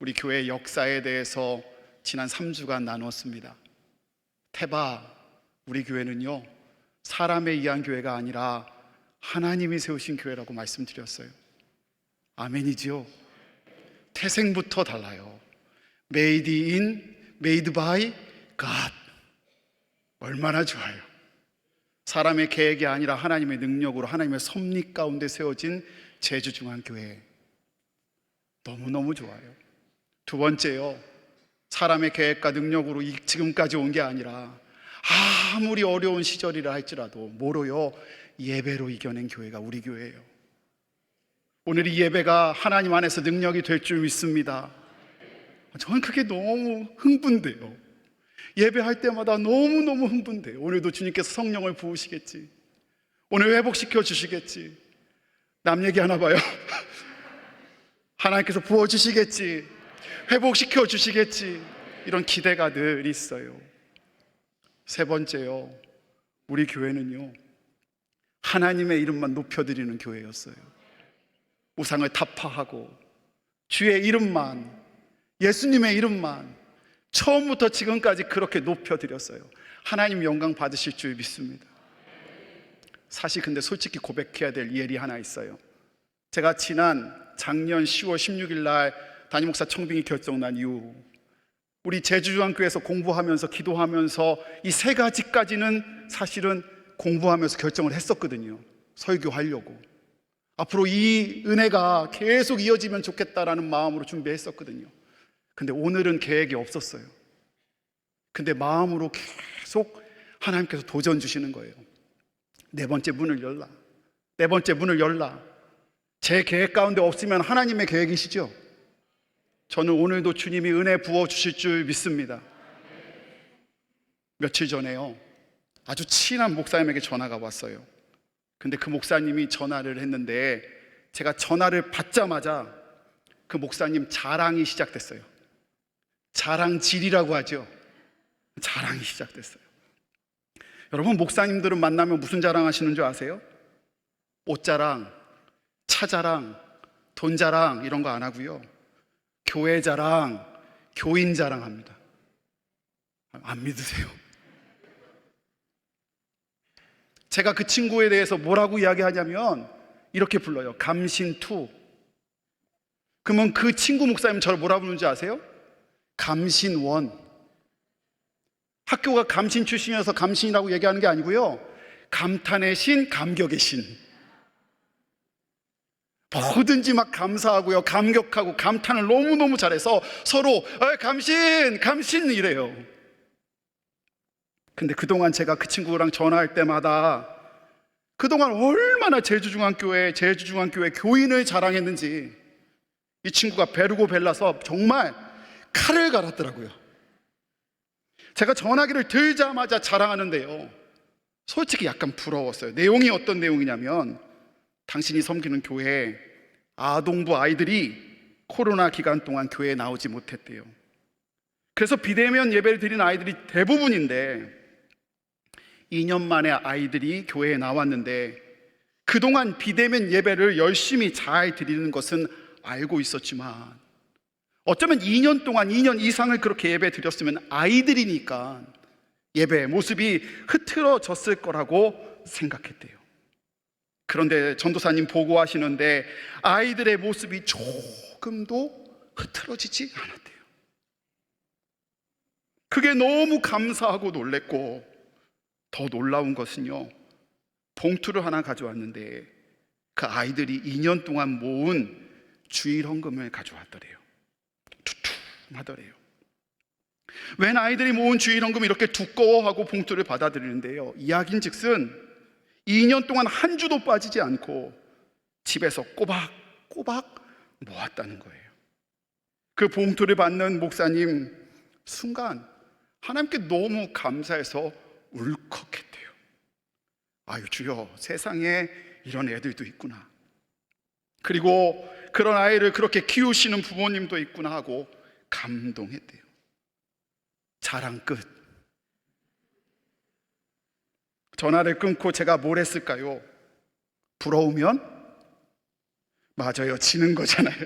우리 교회 역사에 대해서 지난 3주간 나눴습니다. 태바, 우리 교회는요, 사람에 의한 교회가 아니라 하나님이 세우신 교회라고 말씀드렸어요. 아멘이지요? 태생부터 달라요. Made in, made by God. 얼마나 좋아요. 사람의 계획이 아니라 하나님의 능력으로 하나님의 섭리 가운데 세워진 제주 중앙 교회. 너무너무 좋아요. 두 번째요. 사람의 계획과 능력으로 이- 지금까지 온 게 아니라 아무리 어려운 시절이라 할지라도 뭐로요? 예배로 이겨낸 교회가 우리 교회예요. 오늘 이 예배가 하나님 안에서 능력이 될 줄 믿습니다. 저는 그게 너무 흥분돼요. 예배할 때마다 너무너무 흥분돼요. 오늘도 주님께서 성령을 부으시겠지. 오늘 회복시켜 주시겠지. 남 얘기 하나 봐요. 하나님께서 부어주시겠지. 회복시켜 주시겠지. 이런 기대가 늘 있어요. 세 번째요. 우리 교회는요. 하나님의 이름만 높여드리는 교회였어요. 우상을 타파하고 주의 이름만 예수님의 이름만 처음부터 지금까지 그렇게 높여드렸어요. 하나님 영광 받으실 줄 믿습니다. 사실 근데 솔직히 고백해야 될 일이 하나 있어요. 제가 지난 작년 10월 16일 날 담임 목사 청빙이 결정난 이후 우리 제주중앙교회에서 공부하면서 기도하면서 이 세 가지까지는 사실은 공부하면서 결정을 했었거든요. 설교하려고. 앞으로 이 은혜가 계속 이어지면 좋겠다라는 마음으로 준비했었거든요. 근데 오늘은 계획이 없었어요. 근데 마음으로 계속 하나님께서 도전 주시는 거예요. 네 번째 문을 열라. 네 번째 문을 열라. 제 계획 가운데 없으면 하나님의 계획이시죠? 저는 오늘도 주님이 은혜 부어 주실 줄 믿습니다. 며칠 전에요. 아주 친한 목사님에게 전화가 왔어요. 근데 그 목사님이 전화를 했는데 제가 전화를 받자마자 그 목사님 자랑이 시작됐어요. 자랑질이라고 하죠. 자랑이 시작됐어요. 여러분, 목사님들은 만나면 무슨 자랑 하시는 줄 아세요? 옷 자랑, 차 자랑, 돈 자랑 이런 거 안 하고요. 교회 자랑, 교인 자랑 합니다. 안 믿으세요? 제가 그 친구에 대해서 뭐라고 이야기하냐면 이렇게 불러요. 감신투. 그러면 그 친구 목사님 저를 뭐라 부르는지 아세요? 감신원. 학교가 감신 출신이어서 감신이라고 얘기하는 게 아니고요. 감탄의 신, 감격의 신. 뭐든지 막 감사하고요. 감격하고 감탄을 너무너무 잘해서 서로 어, 감신, 감신 이래요. 근데 그동안 제가 그 친구랑 전화할 때마다 그동안 얼마나 제주중앙교회, 제주중앙교회 교인을 자랑했는지 이 친구가 베르고 벨라서 정말 칼을 갈았더라고요. 제가 전화기를 들자마자 자랑하는데요. 솔직히 약간 부러웠어요. 내용이 어떤 내용이냐면 당신이 섬기는 교회 아동부 아이들이 코로나 기간 동안 교회에 나오지 못했대요. 그래서 비대면 예배를 드린 아이들이 대부분인데 2년 만에 아이들이 교회에 나왔는데 그동안 비대면 예배를 열심히 잘 드리는 것은 알고 있었지만 어쩌면 2년 동안 2년 이상을 그렇게 예배 드렸으면 아이들이니까 예배 모습이 흐트러졌을 거라고 생각했대요. 그런데 전도사님 보고하시는데 아이들의 모습이 조금도 흐트러지지 않았대요. 그게 너무 감사하고 놀랬고 더 놀라운 것은요. 봉투를 하나 가져왔는데 그 아이들이 2년 동안 모은 주일 헌금을 가져왔더래요. 두툼하더래요. 웬 아이들이 모은 주일 헌금이 이렇게 두꺼워하고 봉투를 받아들이는데요. 이야기인 즉슨 2년 동안 한 주도 빠지지 않고 집에서 꼬박꼬박 모았다는 거예요. 그 봉투를 받는 목사님 순간 하나님께 너무 감사해서 울컥했대요. 아유 주여 세상에 이런 애들도 있구나. 그리고 그런 아이를 그렇게 키우시는 부모님도 있구나 하고 감동했대요. 자랑 끝. 전화를 끊고 제가 뭘 했을까요? 부러우면 맞아요. 지는 거잖아요.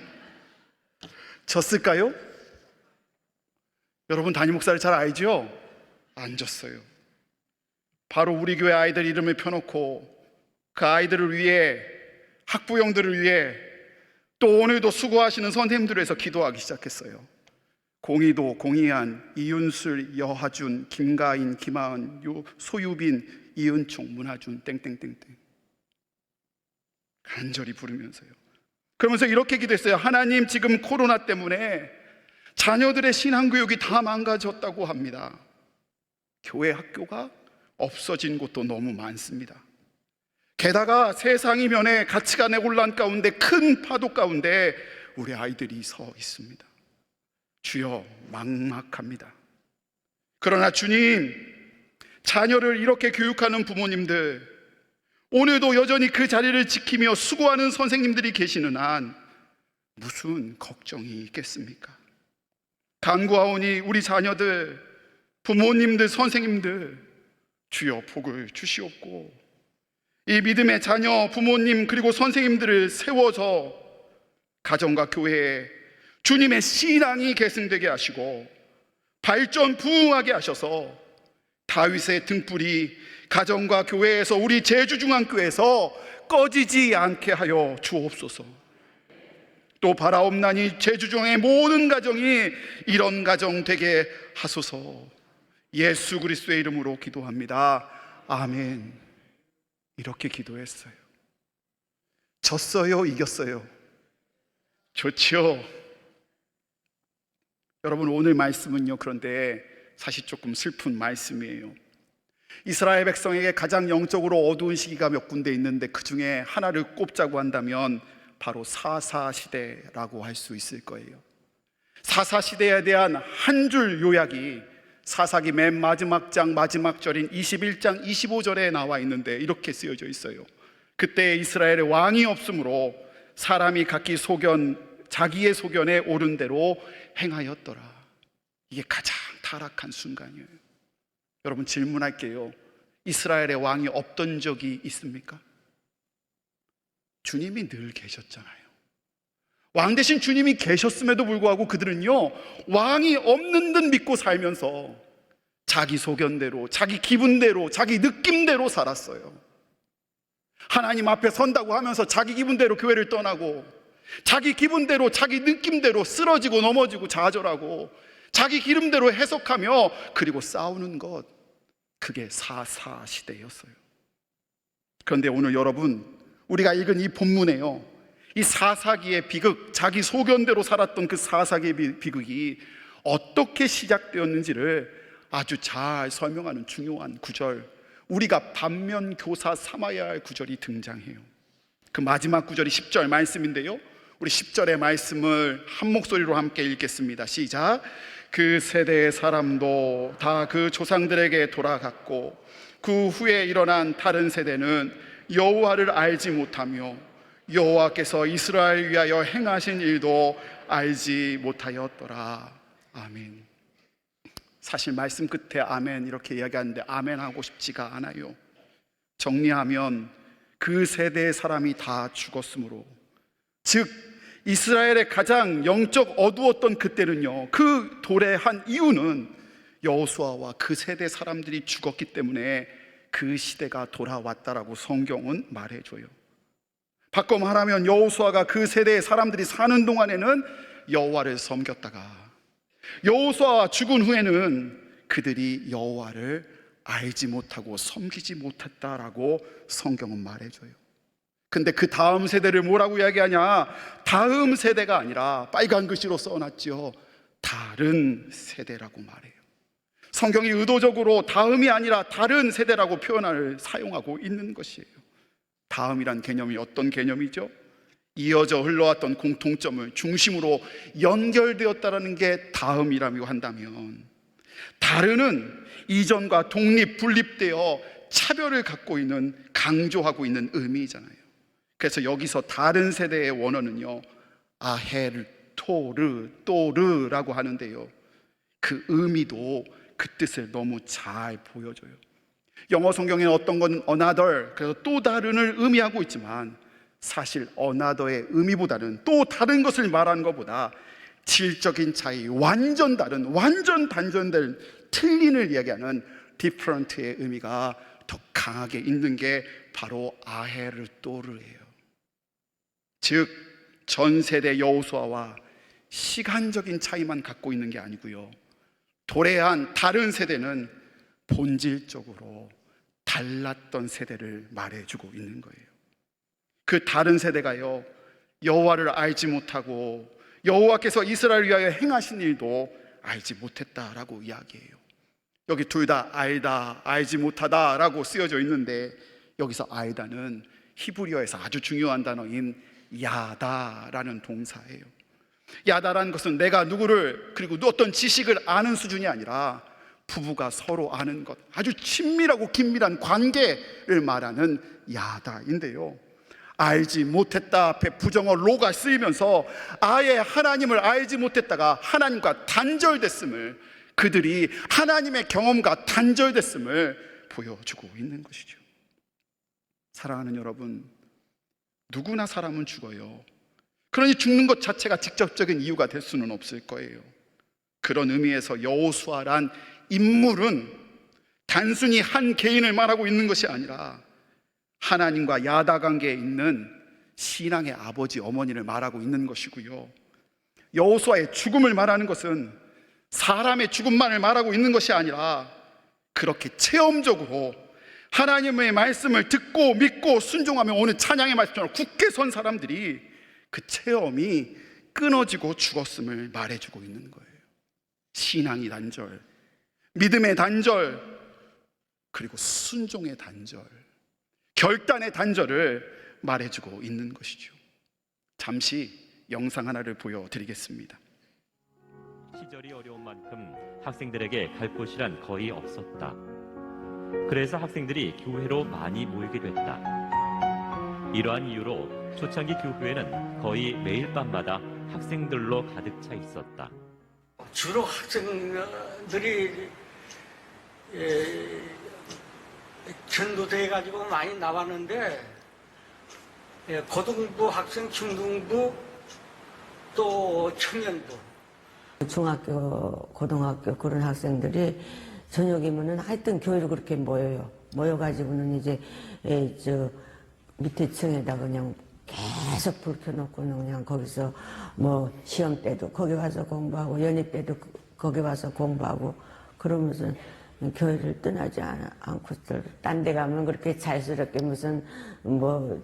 졌을까요? 여러분 담임 목사를 잘 알죠? 안 졌어요. 바로 우리 교회 아이들 이름을 펴놓고 그 아이들을 위해 학부형들을 위해 또 오늘도 수고하시는 선생님들을 위해서 기도하기 시작했어요. 공의도, 공의한, 이윤술, 여하준, 김가인, 김하은, 요, 소유빈, 이은총, 문하준, 땡땡땡땡. 간절히 부르면서요. 그러면서 이렇게 기도했어요. 하나님 지금 코로나 때문에 자녀들의 신앙교육이 다 망가졌다고 합니다. 교회 학교가 없어진 곳도 너무 많습니다. 게다가 세상 이면에 가치관의 혼란 가운데 큰 파도 가운데 우리 아이들이 서 있습니다. 주여 막막합니다. 그러나 주님, 자녀를 이렇게 교육하는 부모님들, 오늘도 여전히 그 자리를 지키며 수고하는 선생님들이 계시는 한 무슨 걱정이 있겠습니까? 간구하오니 우리 자녀들, 부모님들, 선생님들, 주여 복을 주시옵고, 이 믿음의 자녀, 부모님, 그리고 선생님들을 세워서 가정과 교회에 주님의 신앙이 계승되게 하시고 발전 부흥하게 하셔서 다윗의 등불이 가정과 교회에서 우리 제주중앙교회에서 꺼지지 않게 하여 주옵소서. 또 바라옵나니 제주중앙의 모든 가정이 이런 가정 되게 하소서. 예수 그리스도의 이름으로 기도합니다. 아멘. 이렇게 기도했어요. 졌어요, 이겼어요. 좋죠. 여러분 오늘 말씀은요. 그런데 사실 조금 슬픈 말씀이에요. 이스라엘 백성에게 가장 영적으로 어두운 시기가 몇 군데 있는데 그 중에 하나를 꼽자고 한다면 바로 사사 시대라고 할 수 있을 거예요. 사사 시대에 대한 한 줄 요약이 사사기 맨 마지막 장 마지막 절인 21장 25절에 나와 있는데 이렇게 쓰여져 있어요. 그때 이스라엘의 왕이 없으므로 사람이 각기 소견 자기의 소견에 옳은 대로 행하였더라. 이게 가장 타락한 순간이에요. 여러분 질문할게요. 이스라엘의 왕이 없던 적이 있습니까? 주님이 늘 계셨잖아요. 왕 대신 주님이 계셨음에도 불구하고 그들은요, 왕이 없는 듯 믿고 살면서 자기 소견대로, 자기 기분대로, 자기 느낌대로 살았어요. 하나님 앞에 선다고 하면서 자기 기분대로 교회를 떠나고, 자기 기분대로, 자기 느낌대로 쓰러지고 넘어지고 좌절하고, 자기 기름대로 해석하며, 그리고 싸우는 것, 그게 사사 시대였어요. 그런데 오늘 여러분, 우리가 읽은 이 본문에요. 이 사사기의 비극, 자기 소견대로 살았던 그 사사기의 비- 비극이 어떻게 시작되었는지를 아주 잘 설명하는 중요한 구절, 우리가 반면 교사 삼아야 할 구절이 등장해요. 그 마지막 구절이 10절 말씀인데요. 우리 10절의 말씀을 한 목소리로 함께 읽겠습니다. 시작. 그 세대의 사람도 다 그 조상들에게 돌아갔고 그 후에 일어난 다른 세대는 여호와를 알지 못하며 여호와께서 이스라엘 위하여 행하신 일도 알지 못하였더라. 아멘. 사실 말씀 끝에 아멘 이렇게 이야기하는데 아멘 하고 싶지가 않아요. 정리하면 그 세대의 사람이 다 죽었으므로 즉 이스라엘의 가장 영적 어두웠던 그때는요. 그 도래한 이유는 여호수아와 그 세대 사람들이 죽었기 때문에 그 시대가 돌아왔다라고 성경은 말해줘요. 바꿔 말하면 여호수아가 그 세대의 사람들이 사는 동안에는 여호와를 섬겼다가 여호수아가 죽은 후에는 그들이 여호와를 알지 못하고 섬기지 못했다라고 성경은 말해줘요. 근데 그 다음 세대를 뭐라고 이야기하냐? 다음 세대가 아니라 빨간 글씨로 써놨죠. 다른 세대라고 말해요. 성경이 의도적으로 다음이 아니라 다른 세대라고 표현을 사용하고 있는 것이에요. 다음이란 개념이 어떤 개념이죠? 이어져 흘러왔던 공통점을 중심으로 연결되었다라는 게 다음이라고 한다면 다른은 이전과 독립 분립되어 차별을 갖고 있는 강조하고 있는 의미잖아요. 그래서 여기서 다른 세대의 원어는요 아헤르 토르 또르라고 하는데요. 그 의미도 그 뜻을 너무 잘 보여줘요. 영어 성경에는 어떤 건 another 그래서 또 다른을 의미하고 있지만 사실 another의 의미보다는 또 다른 것을 말하는 것보다 질적인 차이, 완전 다른, 완전 단전된 틀린을 이야기하는 different의 의미가 더 강하게 있는 게 바로 아헤르토르예요. 즉, 전 세대 여호수아와 시간적인 차이만 갖고 있는 게 아니고요. 도래한 다른 세대는 본질적으로 달랐던 세대를 말해주고 있는 거예요. 그 다른 세대가요 여호와를 알지 못하고 여호와께서 이스라엘 위하여 행하신 일도 알지 못했다라고 이야기해요. 여기 둘 다 알다, 알지 못하다라고 쓰여져 있는데 여기서 알다는 히브리어에서 아주 중요한 단어인 야다라는 동사예요. 야다라는 것은 내가 누구를 그리고 어떤 지식을 아는 수준이 아니라 부부가 서로 아는 것, 아주 친밀하고 긴밀한 관계를 말하는 야다인데요. 알지 못했다 앞에 부정어 로가 쓰이면서 아예 하나님을 알지 못했다가 하나님과 단절됐음을 그들이 하나님의 경험과 단절됐음을 보여주고 있는 것이죠. 사랑하는 여러분, 누구나 사람은 죽어요. 그러니 죽는 것 자체가 직접적인 이유가 될 수는 없을 거예요. 그런 의미에서 여호수아란 인물은 단순히 한 개인을 말하고 있는 것이 아니라 하나님과 야다 관계에 있는 신앙의 아버지 어머니를 말하고 있는 것이고요. 여호수아의 죽음을 말하는 것은 사람의 죽음만을 말하고 있는 것이 아니라 그렇게 체험적으로 하나님의 말씀을 듣고 믿고 순종하며 오늘 찬양의 말씀처럼 굳게 선 사람들이 그 체험이 끊어지고 죽었음을 말해주고 있는 거예요. 신앙의 단절, 믿음의 단절, 그리고 순종의 단절, 결단의 단절을 말해주고 있는 것이죠. 잠시 영상 하나를 보여드리겠습니다. 시절이 어려운 만큼 학생들에게 갈 곳이란 거의 없었다. 그래서 학생들이 교회로 많이 모이게 됐다. 이러한 이유로 초창기 교회는 거의 매일 밤마다 학생들로 가득 차 있었다. 주로 학생들이 예, 전도돼 가지고 많이 나왔는데 예, 고등부 학생, 중등부 또 청년부 중학교, 고등학교 그런 학생들이 저녁이면은 하여튼 교회로 그렇게 모여요. 모여가지고는 이제 에, 저 밑에 층에다 그냥 계속 불 켜놓고 그냥 거기서 뭐 시험 때도 거기 와서 공부하고 연희 때도 그- 거기 와서 공부하고 그러면서 교회를 떠나지 않, 않고 딴 데 가면 그렇게 자연스럽게 무슨 뭐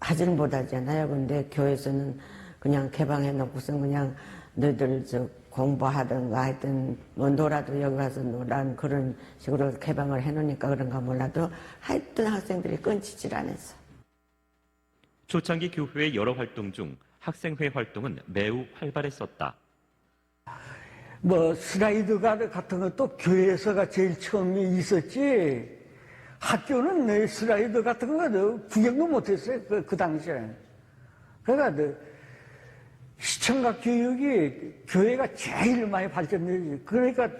하지는 못하잖아요. 근데 교회에서는 그냥 개방해 놓고서 그냥 너희들 저 공부하든가 하여튼 뭐 놀아도 여기 와서 놀라는 그런 식으로 개방을 해 놓으니까 그런가 몰라도 하여튼 학생들이 끊지질 않았어. 초창기 교회의 여러 활동 중 학생회 활동은 매우 활발했었다. 뭐 슬라이드 가드 같은 것도 교회에서가 제일 처음에 있었지 학교는 내 슬라이드 같은 거 구경도 못했어요 그, 그 당시에 그러니까 그시 청각 교육이 교회가 제일 많이 발전되지 그러니까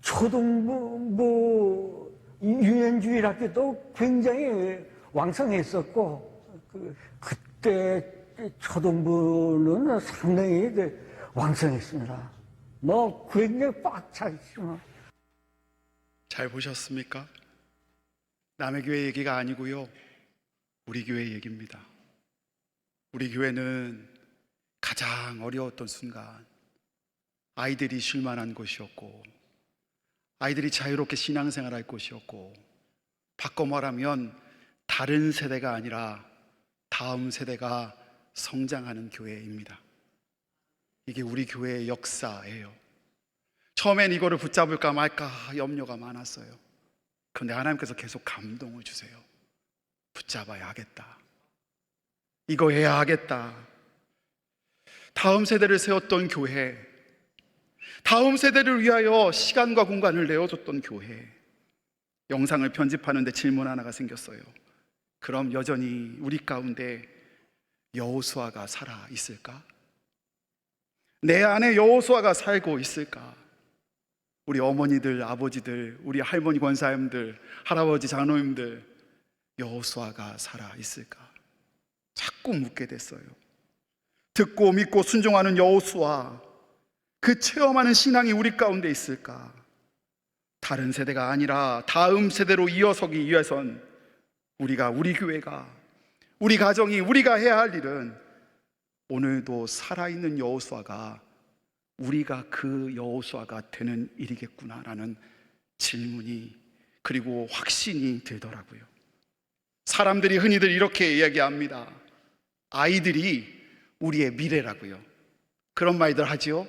초등부 뭐 유년주일 학교도 굉장히 왕성했었고 그, 그때 초등부는 상당히 그 왕성했습니다. 뭐 굉장히. 뭐. 잘 보셨습니까? 남의 교회 얘기가 아니고요. 우리 교회 얘기입니다. 우리 교회는 가장 어려웠던 순간 아이들이 쉴 만한 곳이었고 아이들이 자유롭게 신앙생활할 곳이었고 바꿔 말하면 다른 세대가 아니라 다음 세대가 성장하는 교회입니다. 이게 우리 교회의 역사예요. 처음엔 이거를 붙잡을까 말까 염려가 많았어요. 그런데 하나님께서 계속 감동을 주세요. 붙잡아야 하겠다. 이거 해야 하겠다. 다음 세대를 세웠던 교회, 다음 세대를 위하여 시간과 공간을 내어줬던 교회. 영상을 편집하는데 질문 하나가 생겼어요. 그럼 여전히 우리 가운데 여호수아가 살아 있을까? 내 안에 여호수아가 살고 있을까? 우리 어머니들, 아버지들, 우리 할머니 권사님들, 할아버지 장로님들 여호수아가 살아 있을까? 자꾸 묻게 됐어요. 듣고 믿고 순종하는 여호수아 그 체험하는 신앙이 우리 가운데 있을까? 다른 세대가 아니라 다음 세대로 이어서기 위해선 우리가 우리 교회가 우리 가정이 우리가 해야 할 일은 오늘도 살아있는 여호수아가 우리가 그 여호수아가 되는 일이겠구나라는 질문이 그리고 확신이 들더라고요. 사람들이 흔히들 이렇게 이야기합니다. 아이들이 우리의 미래라고요. 그런 말들 하지요.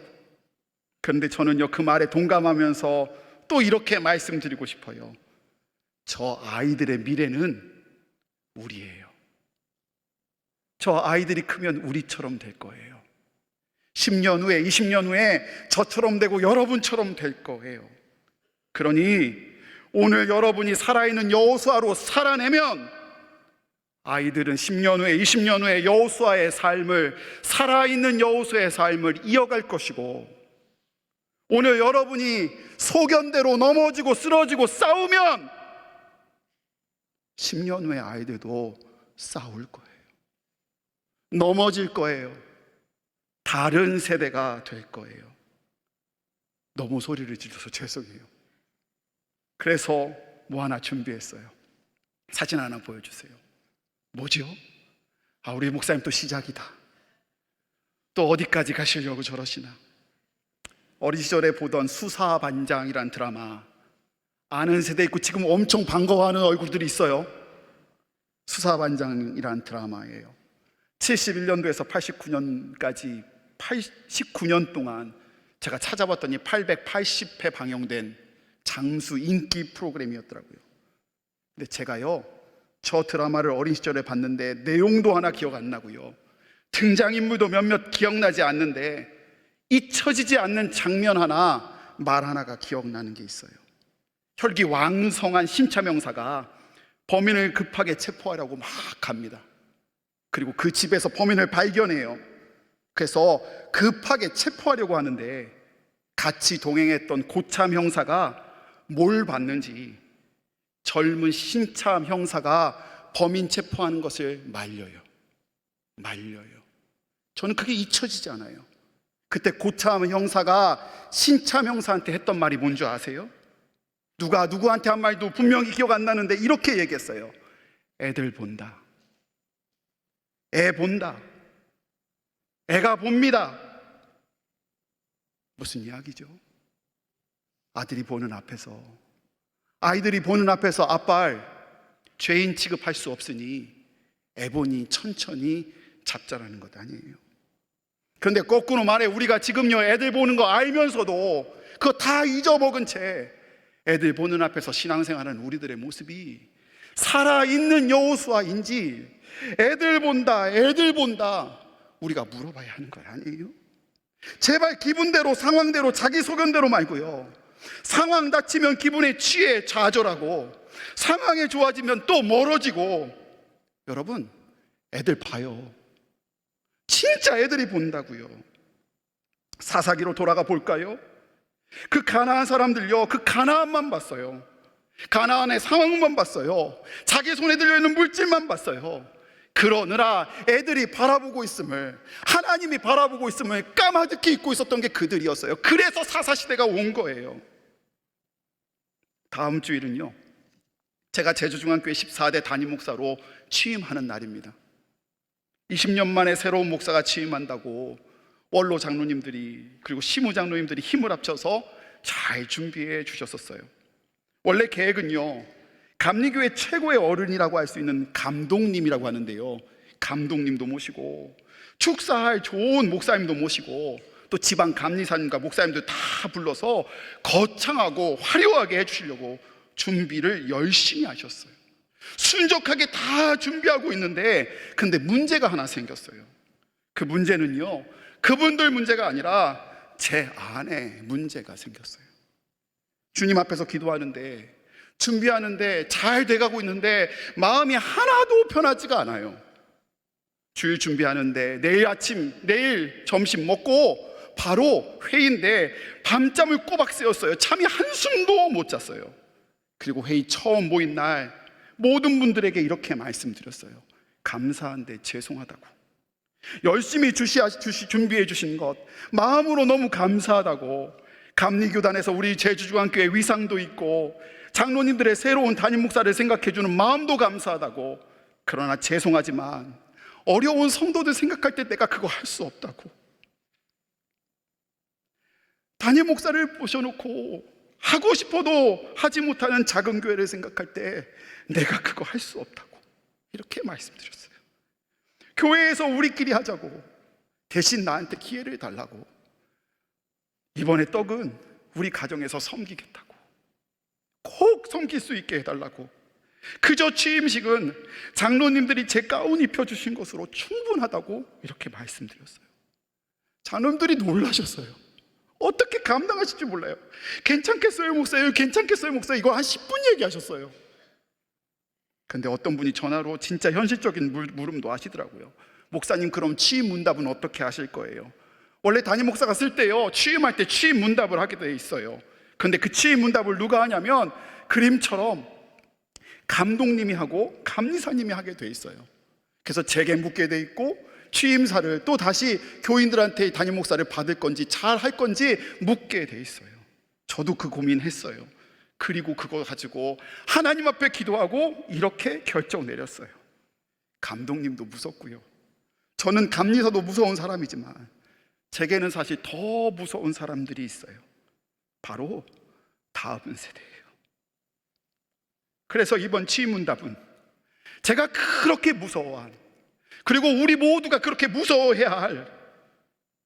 그런데 저는요 그 말에 동감하면서 또 이렇게 말씀드리고 싶어요. 저 아이들의 미래는 우리예요. 저 아이들이 크면 우리처럼 될 거예요. 10년 후에, 20년 후에 저처럼 되고 여러분처럼 될 거예요. 그러니 오늘 여러분이 살아있는 여호수아로 살아내면 아이들은 10년 후에, 20년 후에 여호수아의 삶을 살아있는 여호수아의 삶을 이어갈 것이고 오늘 여러분이 소견대로 넘어지고 쓰러지고 싸우면 10년 후에 아이들도 싸울 거예요. 넘어질 거예요. 다른 세대가 될 거예요. 너무 소리를 질러서 죄송해요. 그래서 뭐 하나 준비했어요. 사진 하나 보여주세요. 뭐죠? 아, 우리 목사님 또 시작이다. 또 어디까지 가시려고 저러시나? 어린 시절에 보던 수사반장이란 드라마 아는 세대 있고 지금 엄청 반가워하는 얼굴들이 있어요. 수사반장이란 드라마예요. 71년도에서 89년까지 89년 동안 제가 찾아봤더니 880회 방영된 장수 인기 프로그램이었더라고요. 근데 제가요, 저 드라마를 어린 시절에 봤는데 내용도 하나 기억 안 나고요. 등장인물도 몇몇 기억나지 않는데 잊혀지지 않는 장면 하나, 말 하나가 기억나는 게 있어요. 혈기 왕성한 심차명사가 범인을 급하게 체포하려고 막 갑니다. 그리고 그 집에서 범인을 발견해요. 그래서 급하게 체포하려고 하는데 같이 동행했던 고참 형사가 뭘 봤는지 젊은 신참 형사가 범인 체포하는 것을 말려요. 말려요. 저는 그게 잊혀지지 않아요. 그때 고참 형사가 신참 형사한테 했던 말이 뭔지 아세요? 누가 누구한테 한 말도 분명히 기억 안 나는데 이렇게 얘기했어요. 애들 본다. 애 본다. 애가 봅니다. 무슨 이야기죠? 아들이 보는 앞에서, 아이들이 보는 앞에서 아빠를 죄인 취급할 수 없으니 애 보니 천천히 잡자라는 것 아니에요. 그런데 거꾸로 말해 우리가 지금요 애들 보는 거 알면서도 그거 다 잊어먹은 채 애들 보는 앞에서 신앙생활하는 우리들의 모습이 살아있는 여호수아인지 애들 본다 애들 본다 우리가 물어봐야 하는 거 아니에요? 제발 기분대로 상황대로 자기 소견대로 말고요 상황 닥치면 기분에 취해 좌절하고 상황이 좋아지면 또 멀어지고 여러분 애들 봐요 진짜 애들이 본다고요 사사기로 돌아가 볼까요? 그 가나안 사람들요, 그 가나안만 봤어요. 가나안의 상황만 봤어요. 자기 손에 들려 있는 물질만 봤어요. 그러느라 애들이 바라보고 있음을, 하나님이 바라보고 있음을 까마득히 잊고 있었던 게 그들이었어요. 그래서 사사 시대가 온 거예요. 다음 주일은요, 제가 제주중앙교회 14대 담임 목사로 취임하는 날입니다. 20년 만에 새로운 목사가 취임한다고 원로 장로님들이 그리고 시무 장로님들이 힘을 합쳐서 잘 준비해 주셨었어요. 원래 계획은요. 감리교회 최고의 어른이라고 할 수 있는 감독님이라고 하는데요. 감독님도 모시고 축사할 좋은 목사님도 모시고 또 지방 감리사님과 목사님들 다 불러서 거창하고 화려하게 해주시려고 준비를 열심히 하셨어요. 순적하게 다 준비하고 있는데 근데 문제가 하나 생겼어요. 그 문제는요. 그분들 문제가 아니라 제 안에 문제가 생겼어요. 주님 앞에서 기도하는데 준비하는데 잘 돼가고 있는데 마음이 하나도 편하지가 않아요. 주일 준비하는데 내일 아침, 내일 점심 먹고 바로 회의인데 밤잠을 꼬박 새웠어요. 잠이 한숨도 못 잤어요. 그리고 회의 처음 모인 날 모든 분들에게 이렇게 말씀드렸어요. 감사한데 죄송하다고. 열심히 주시, 주시, 준비해 주신 것, 마음으로 너무 감사하다고, 감리교단에서 우리 제주중앙교회 위상도 있고, 장로님들의 새로운 담임 목사를 생각해 주는 마음도 감사하다고, 그러나 죄송하지만, 어려운 성도들 생각할 때 내가 그거 할 수 없다고. 담임 목사를 모셔놓고, 하고 싶어도 하지 못하는 작은 교회를 생각할 때 내가 그거 할 수 없다고. 이렇게 말씀드렸어요. 교회에서 우리끼리 하자고 대신 나한테 기회를 달라고 이번에 떡은 우리 가정에서 섬기겠다고 꼭 섬길 수 있게 해달라고. 그저 취임식은 장로님들이 제 가운 입혀주신 것으로 충분하다고 이렇게 말씀드렸어요. 장로님들이 놀라셨어요. 어떻게 감당하실지 몰라요. 괜찮겠어요 목사님? 괜찮겠어요 목사님? 이거 한 10분 얘기하셨어요. 근데 어떤 분이 전화로 진짜 현실적인 물- 물음도 하시더라고요. 목사님 그럼 취임 문답은 어떻게 하실 거예요? 원래 담임 목사가 쓸 때요 취임할 때 취임 문답을 하게 돼 있어요. 근데 그 취임 문답을 누가 하냐면 그림처럼 감독님이 하고 감리사님이 하게 돼 있어요. 그래서 제게 묻게 돼 있고 취임사를 또 다시 교인들한테 담임 목사를 받을 건지 잘 할 건지 묻게 돼 있어요. 저도 그 고민했어요. 그리고 그거 가지고 하나님 앞에 기도하고 이렇게 결정 내렸어요. 감독님도 무섭고요. 저는 감리사도 무서운 사람이지만 제게는 사실 더 무서운 사람들이 있어요. 바로 다음 세대예요. 그래서 이번 취임문답은 제가 그렇게 무서워한 그리고 우리 모두가 그렇게 무서워해야 할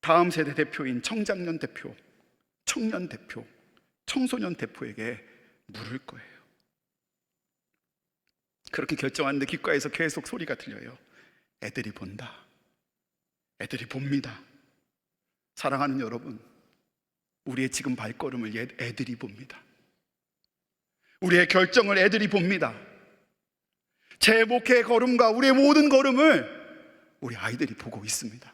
다음 세대 대표인 청장년 대표, 청년 대표, 청소년 대표에게 물을 거예요. 그렇게 결정하는데 귓가에서 계속 소리가 들려요. 애들이 본다. 애들이 봅니다. 사랑하는 여러분, 우리의 지금 발걸음을 얘- 애들이 봅니다. 우리의 결정을 애들이 봅니다. 제 목회의 걸음과 우리의 모든 걸음을 우리 아이들이 보고 있습니다.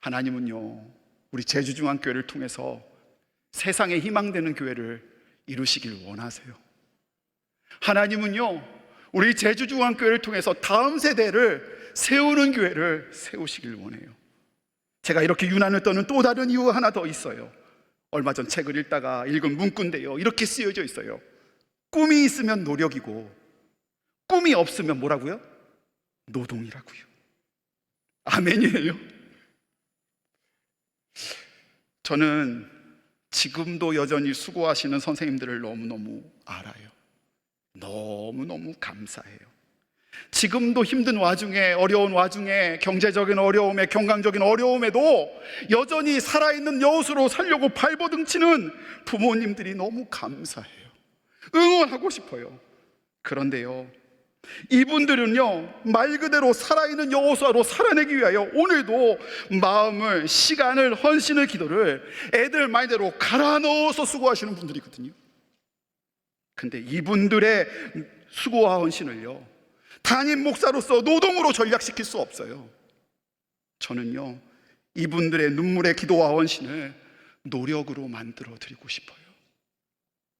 하나님은요, 우리 제주중앙교회를 통해서 세상에 희망되는 교회를 이루시길 원하세요. 하나님은요, 우리 제주중앙교회를 통해서 다음 세대를 세우는 교회를 세우시길 원해요. 제가 이렇게 유난을 떠는 또 다른 이유 하나 더 있어요. 얼마 전 책을 읽다가 읽은 문구인데요. 이렇게 쓰여져 있어요. 꿈이 있으면 노력이고, 꿈이 없으면 뭐라고요? 노동이라고요. 아멘이에요. 저는 지금도 여전히 수고하시는 선생님들을 너무너무 알아요. 너무너무 감사해요. 지금도 힘든 와중에, 어려운 와중에, 경제적인 어려움에, 경강적인 어려움에도 여전히 살아있는 여수로 살려고 발버둥치는 부모님들이 너무 감사해요. 응원하고 싶어요. 그런데요, 이분들은요, 말 그대로 살아있는 여호수아로 살아내기 위하여 오늘도 마음을, 시간을, 헌신을, 기도를 애들 말대로 갈아 넣어서 수고하시는 분들이거든요. 근데 이분들의 수고와 헌신을요, 담임 목사로서 노동으로 전략시킬 수 없어요. 저는요, 이분들의 눈물의 기도와 헌신을 노력으로 만들어 드리고 싶어요.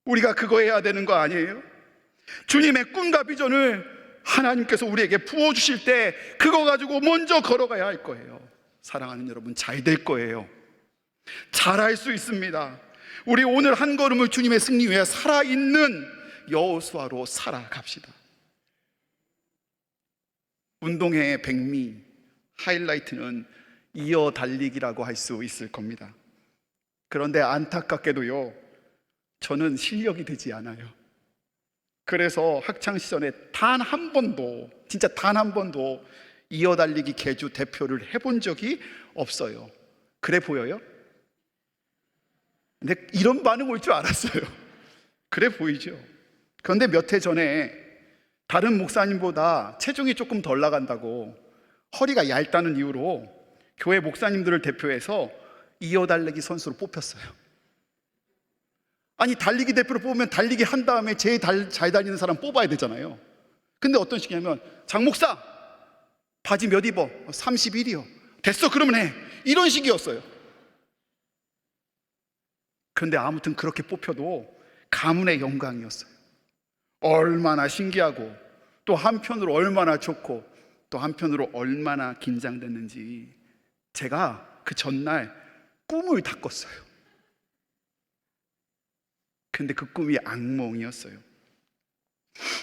우리가 그거 해야 되는 거 아니에요? 주님의 꿈과 비전을 하나님께서 우리에게 부어주실 때 그거 가지고 먼저 걸어가야 할 거예요. 사랑하는 여러분, 잘 될 거예요. 잘할 수 있습니다. 우리 오늘 한 걸음을 주님의 승리 위해 살아있는 여호수아로 살아갑시다. 운동회의 백미 하이라이트는 이어 달리기라고 할 수 있을 겁니다. 그런데 안타깝게도요, 저는 실력이 되지 않아요. 그래서 학창 시절에 단 한 번도 진짜 단 한 번도 이어 달리기 개주 대표를 해본 적이 없어요. 그래 보여요? 근데 이런 반응 올 줄 알았어요. 그래 보이죠? 그런데 몇 해 전에 다른 목사님보다 체중이 조금 덜 나간다고 허리가 얇다는 이유로 교회 목사님들을 대표해서 이어 달리기 선수로 뽑혔어요. 아니 달리기 대표로 뽑으면 달리기 한 다음에 제일 달- 잘 달리는 사람 뽑아야 되잖아요. 근데 어떤 식이냐면 장 목사 바지 몇 입어? 31이요. 됐어 그러면 해. 이런 식이었어요. 근데 아무튼 그렇게 뽑혀도 가문의 영광이었어요. 얼마나 신기하고 또 한편으로 얼마나 좋고 또 한편으로 얼마나 긴장됐는지 제가 그 전날 꿈을 다 꿨어요. 근데 그 꿈이 악몽이었어요.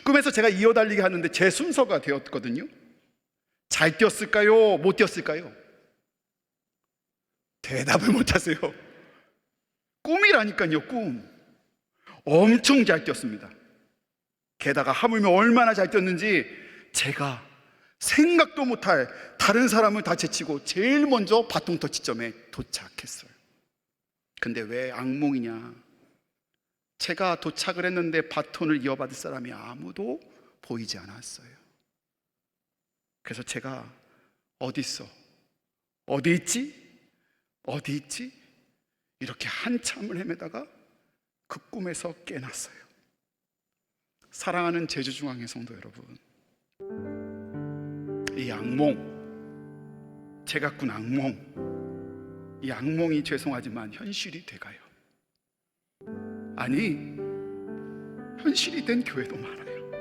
꿈에서 제가 이어달리기 하는데 제 순서가 되었거든요. 잘 뛰었을까요? 못 뛰었을까요? 대답을 못 하세요. 꿈이라니까요, 꿈. 엄청 잘 뛰었습니다. 게다가 하물며 얼마나 잘 뛰었는지 제가 생각도 못할 다른 사람을 다 제치고 제일 먼저 바통터 지점에 도착했어요. 근데 왜 악몽이냐? 제가 도착을 했는데 바톤을 이어받을 사람이 아무도 보이지 않았어요. 그래서 제가 어디 있어? 어디 있지? 어디 있지? 이렇게 한참을 헤매다가 그 꿈에서 깨났어요. 사랑하는 제주중앙회 성도 여러분, 이 악몽, 제가 꾼 악몽, 이 악몽이 죄송하지만 현실이 돼가요. 아니, 현실이 된 교회도 많아요.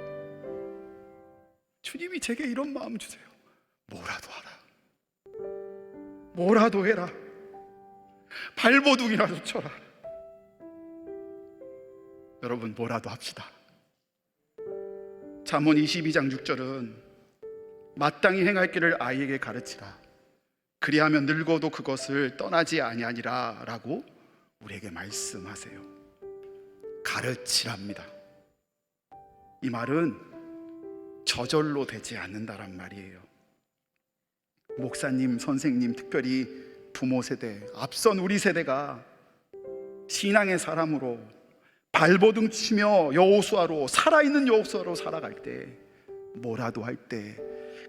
주님이 제게 이런 마음 주세요. 뭐라도 하라. 뭐라도 해라. 발버둥이라도 쳐라. 여러분, 뭐라도 합시다. 잠언 22장 6절은 마땅히 행할 길을 아이에게 가르치라. 그리하면 늙어도 그것을 떠나지 아니하니라라고 우리에게 말씀하세요. 가르치랍니다. 이 말은 저절로 되지 않는다란 말이에요. 목사님, 선생님, 특별히 부모 세대, 앞선 우리 세대가 신앙의 사람으로 발버둥 치며 여호수아로 살아있는 여호수아로 살아갈 때 뭐라도 할 때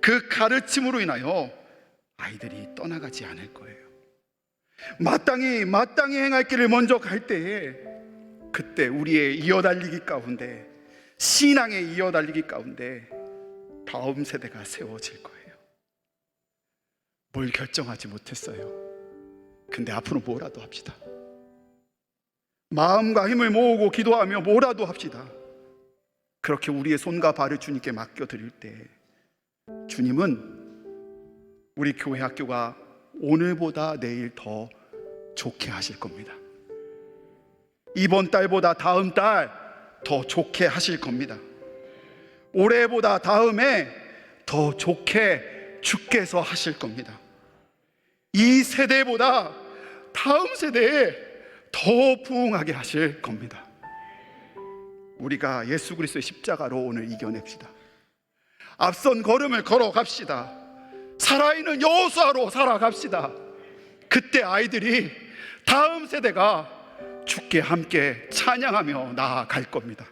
그 가르침으로 인하여 아이들이 떠나가지 않을 거예요. 마땅히 마땅히 행할 길을 먼저 갈 때에 그때 우리의 이어달리기 가운데 신앙의 이어달리기 가운데 다음 세대가 세워질 거예요. 뭘 결정하지 못했어요. 근데 앞으로 뭐라도 합시다. 마음과 힘을 모으고 기도하며 뭐라도 합시다. 그렇게 우리의 손과 발을 주님께 맡겨 드릴 때 주님은 우리 교회 학교가 오늘보다 내일 더 좋게 하실 겁니다. 이번 달보다 다음 달 더 좋게 하실 겁니다. 올해보다 다음에 더 좋게 주께서 하실 겁니다. 이 세대보다 다음 세대에 더 부흥하게 하실 겁니다. 우리가 예수 그리스도의 십자가로 오늘 이겨냅시다. 앞선 걸음을 걸어갑시다. 살아있는 여호수아로 살아갑시다. 그때 아이들이 다음 세대가 주께 함께 찬양하며 나아갈 겁니다.